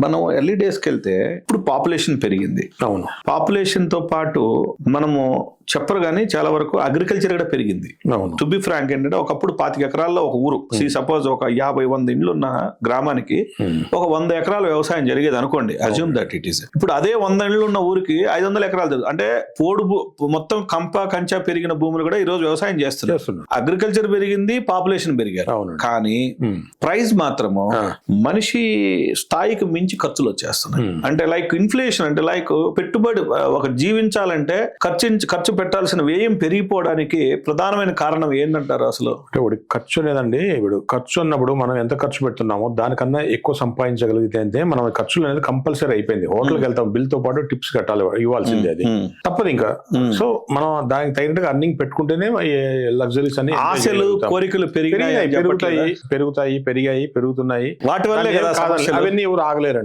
మనం ఎర్లీ డేస్కి వెళ్తే ఇప్పుడు పాపులేషన్ పెరిగింది. అవును. పాపులేషన్తో పాటు మనము చెప్పరు కానీ చాలా వరకు అగ్రికల్చర్ కూడా పెరిగింది. టు బి ఫ్రాంక్ ఏంటంటే ఒకప్పుడు పాతిక ఎకరాల్లో ఒక ఊరు సి సపోజ్ ఒక యాభై వంద ఇండ్లు ఉన్న గ్రామానికి Hmm. ఒక వంద ఎకరాల వ్యవసాయం జరిగేది అనుకోండి. అజ్యూమ్ దట్ ఇట్ ఈస్ ఇప్పుడు అదే వంద ఇండ్లు ఉన్న ఊరికి ఐదు వందల ఎకరాలు జరుగుతుంది అంటే పోడు మొత్తం కంప కంచా పెరిగిన భూములు కూడా ఈ రోజు వ్యవసాయం చేస్తున్నారు. చేస్తున్నా అగ్రికల్చర్ పెరిగింది పాపులేషన్ పెరిగారు. కానీ. ప్రైస్ మాత్రము ఆ. మనిషి స్థాయికి మించి ఖర్చులు వచ్చేస్తున్నాయి. Hmm. అంటే లైక్ ఇన్ఫ్లేషన్ అంటే లైక్ పెట్టుబడి ఒక జీవించాలంటే ఖర్చు ఖర్చు పెట్టాల్సిన వ్యయం పెరిగిపోవడానికి ప్రధానమైన కారణం ఏంటంటారు అసలు అంటే ఇప్పుడు ఖర్చు లేదండి ఇప్పుడు ఖర్చు అన్నప్పుడు మనం ఎంత ఖర్చు పెడుతున్నామో దానికన్నా ఎక్కువ సంపాదించగలిగితే అంటే మనం ఖర్చులు అనేది కంపల్సరీ అయిపోయింది హోటల్కి వెళ్తాం బిల్తో పాటు టిప్స్ కట్టాలి ఇవ్వాల్సిందే అది Hmm. తప్పదు ఇంకా Hmm. సో మనం దానికి తగినట్టుగా అర్నింగ్ పెట్టుకుంటేనే లగ్జరీస్ అన్ని ఆశలు. కోరికలు పెరిగినాయి అని పెరుగుతాయి? పెరుగుతాయి పెరిగాయి పెరుగుతున్నాయి వాటి వల్లే. అవన్నీ ఎవరు ఆగలేరండి